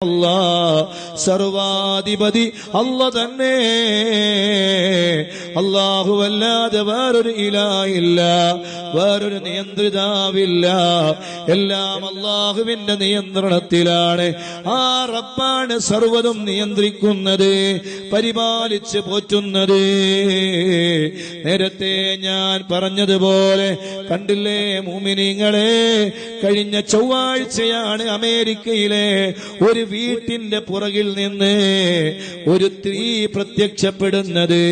അല്ലാ സർവാധിപതി അല്ല തന്നെ. അല്ലാഹുവല്ലാതെ വേറൊരു ഇലായില്ല വേറൊരു നിയന്ത്രിതാവില്ല. എല്ലാം അള്ളാഹുവിന്റെ നിയന്ത്രണത്തിലാണ്. ആ റബ്ബാണ് സർവതും നിയന്ത്രിക്കുന്നത് പരിപാലിച്ച് പോറ്റുന്നത്. നേരത്തെ ഞാൻ പറഞ്ഞതുപോലെ കണ്ടില്ലേ മൂമിനിങ്ങളെ കഴിഞ്ഞ ചൊവ്വാഴ്ചയാണ് അമേരിക്കയിലെ ഒരു വീട്ടിന്റെ പുറകിൽ നിന്ന് ഒരു സ്ത്രീ പ്രത്യക്ഷപ്പെടുന്നത്.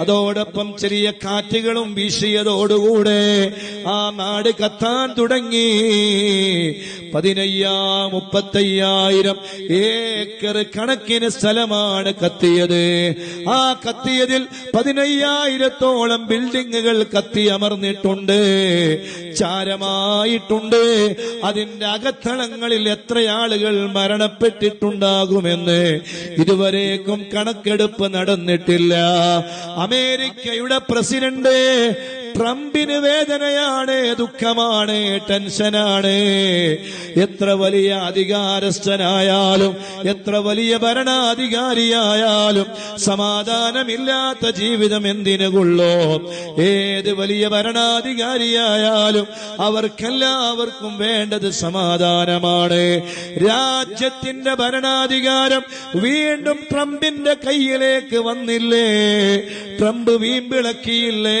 അതോടൊപ്പം ചെറിയ കാറ്റുകളും വീശിയതോടുകൂടെ ആ നാട് കത്താൻ തുടങ്ങി. പതിനയ്യാ മുപ്പത്തയ്യായിരം ഏക്കർ കണക്കിന് സ്ഥലമാണ് കത്തിയത്. ആ കത്തിയതിൽ പതിനയ്യായിരത്തോളം ബിൽഡിങ്ങുകൾ കത്തി അമർന്നിട്ടുണ്ട്. ചാരമായിട്ടുണ്ട്. അതിന്റെ അകത്തളങ്ങളിൽ എത്ര ആളുകൾ മരണപ്പെട്ടിട്ടുണ്ടാകുമെന്ന് ഇതുവരേക്കും കണക്കെടുപ്പ് നടന്നിട്ടില്ല. അമേരിക്കയുടെ പ്രസിഡന്റ് ട്രംപിന് വേദനയാണ് ദുഃഖമാണ് ടെൻഷനാണ്. എത്ര വലിയ അധികാരസ്ഥനായാലും എത്ര വലിയ ഭരണാധികാരിയായാലും സമാധാനമില്ലാത്ത ജീവിതം എന്തിനു കൊള്ളോ? ഏത് വലിയ ഭരണാധികാരിയായാലും അവർക്കെല്ലാവർക്കും വേണ്ടത് സമാധാനമാണ്. രാജ്യത്തിന്റെ ഭരണാധികാരം വീണ്ടും ട്രംപിന്റെ കയ്യിലേക്ക് വന്നില്ലേ? ട്രംപ് വീമ്പിളക്കിയില്ലേ?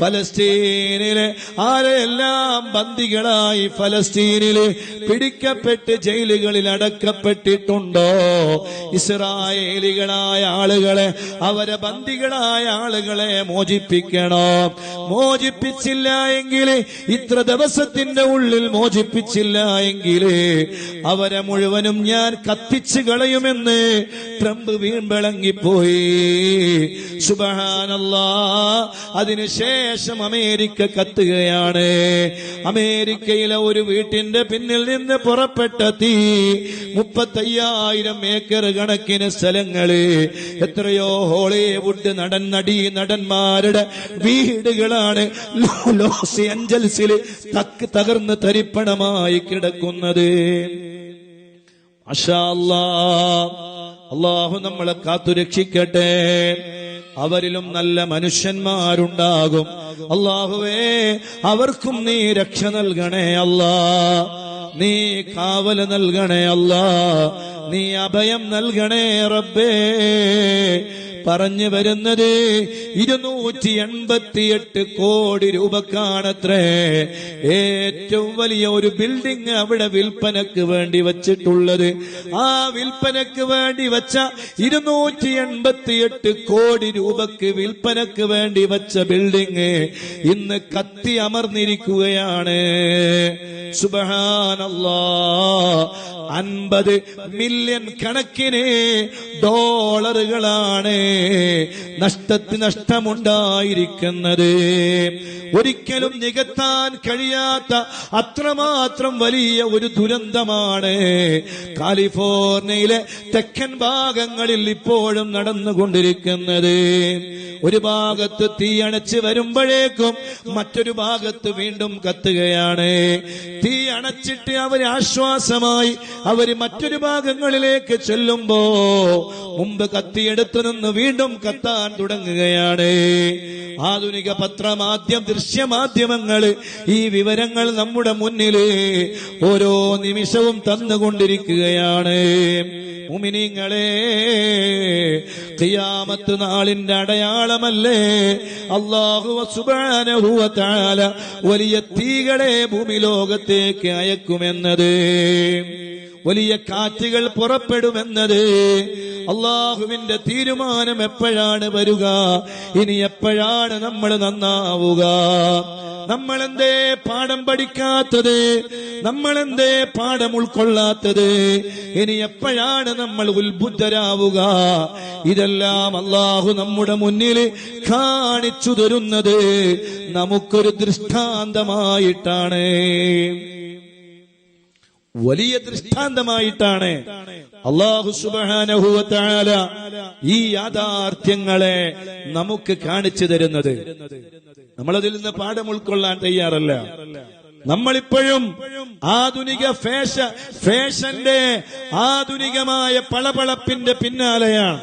ഫലസ്തീനിലെ ആരെല്ലാം ബന്ദികളായി ഫലസ്തീനിലെ പിടിക്കപ്പെട്ട് ജയിലുകളിൽ അടക്കപ്പെട്ടിട്ടുണ്ടോ? ഇസ്രായേലികളായ ആളുകളെ അവരെ ബന്ദികളായ ആളുകളെ മോചിപ്പിക്കണോ? മോചിപ്പിച്ചില്ല എങ്കിൽ ഇത്ര ദിവസത്തിന്റെ ഉള്ളിൽ മോചിപ്പിച്ചില്ല എങ്കിൽ അവരെ മുഴുവനും ഞാൻ കത്തിച്ചു കളയുമെന്ന് ട്രംപ് വീമ്പിളങ്ങിപ്പോയി. സുബഹാനല്ലാ. അതിനുശേഷം അമേരിക്ക കത്തുകയാണ്. അമേരിക്കയിലെ ഒരു വീട്ടിന്റെ പിന്നിൽ നിന്ന് പുറപ്പെട്ട തീ മുപ്പത്തയ്യായിരം ഏക്കർ കണക്കിന് സ്ഥലങ്ങൾ. എത്രയോ ഹോളിവുഡ് നടൻ നടി നടന്മാരുടെ വീടുകളാണ് ലോസ് ഏഞ്ചൽസിൽ തക്ക് തകർന്ന് തരിപ്പണമായി കിടക്കുന്നത്. അല്ലാ. അള്ളാഹു നമ്മളെ കാത്തുരക്ഷിക്കട്ടെ. അവരിലും നല്ല മനുഷ്യന്മാരുണ്ടാകും. അള്ളാഹുവേ അവർക്കും നീ രക്ഷ നൽകണേ അല്ലാ. നീ കാവൽ നൽകണേ അല്ലാ. നീ അഭയം നൽകണേ റബ്ബേ. പറഞ്ഞു വരുന്നത് ഇരുന്നൂറ്റി എൺപത്തിയെട്ട് കോടി രൂപക്കാണത്രേ. ഏറ്റവും വലിയ ഒരു ബിൽഡിംഗ് അവിടെ വിൽപ്പനക്ക് വേണ്ടി വച്ചിട്ടുള്ളത്. ആ വിൽപ്പനക്ക് വേണ്ടി വച്ച ഇരുന്നൂറ്റി എൺപത്തിയെട്ട് കോടി രൂപക്ക് വിൽപ്പനക്ക് വേണ്ടി വച്ച ബിൽഡിംഗ് ഇന്ന് കത്തി അമർന്നിരിക്കുകയാണ്. അൻപത് മില്യൺ കണക്കിന് ഡോളറുകളാണ്. നഷ്ടത്തി നഷ്ടമുണ്ടായിരിക്കുന്നത്. ഒരിക്കലും നികത്താൻ കഴിയാത്ത അത്രമാത്രം വലിയ ഒരു ദുരന്തമാണ്. കാലിഫോർണിയയിലെ തെക്കൻ ഭാഗങ്ങളിൽ ഇപ്പോഴും നടന്നുകൊണ്ടിരിക്കുന്നത്. ഒരു ഭാഗത്ത് തീ അണച്ച് വരുമ്പോഴേക്കും മറ്റൊരു ഭാഗത്ത് വീണ്ടും കത്തുകയാണ്. തീ അണച്ചിട്ട് അവർ ആശ്വാസമായി അവർ മറ്റൊരു ഭാഗങ്ങളിലേക്ക് ചെല്ലുമ്പോ മുമ്പ് കത്തിയെടുത്തു നിന്ന് വീണ്ടും കത്താൻ തുടങ്ങുകയാണ്. ആധുനിക പത്രമാധ്യം ദൃശ്യമാധ്യമങ്ങൾ ഈ വിവരങ്ങൾ നമ്മുടെ മുന്നിൽ ഓരോ നിമിഷവും തന്നുകൊണ്ടിരിക്കുകയാണ്. മുമിനിങ്ങളെ ഖിയാമത്ത് നാളിന്റെ അടയാളമല്ലേ? അള്ളാഹു വലിയ തീകളെ ഭൂമി ലോകത്തേക്ക് അയക്കുമെന്നത്. വലിയ കാറ്റുകൾ പുറപ്പെടുമെന്നത് അള്ളാഹുവിന്റെ തീരുമാനം എപ്പോഴാണ് വരിക? ഇനി എപ്പോഴാണ് നമ്മൾ നന്നാവുക? നമ്മൾ എന്തേ പാഠം പഠിക്കാത്തത്? നമ്മൾ എന്തേ പാഠം ഉൾക്കൊള്ളാത്തത്? ഇനി എപ്പോഴാണ് നമ്മൾ ഉത്ബുദ്ധരാവുക? ഇതെല്ലാം അള്ളാഹു നമ്മുടെ മുന്നിൽ കാണിച്ചു തരുന്നത് നമുക്കൊരു ദൃഷ്ടാന്തമായിട്ടാണ്. വലിയ ദൃഷ്ടാന്തമായിട്ടാണ് അള്ളാഹു സുബ്ഹാനഹു വ ഈ യാഥാർത്ഥ്യങ്ങളെ നമുക്ക് കാണിച്ചു തരുന്നത്. നമ്മളതിൽ നിന്ന് പാഠം ഉൾക്കൊള്ളാൻ തയ്യാറല്ല. നമ്മളിപ്പോഴും ആധുനിക ഫാഷ ഫാഷന്റെ ആധുനികമായ പളപളപ്പിന്റെ പിന്നാലെയാണ്.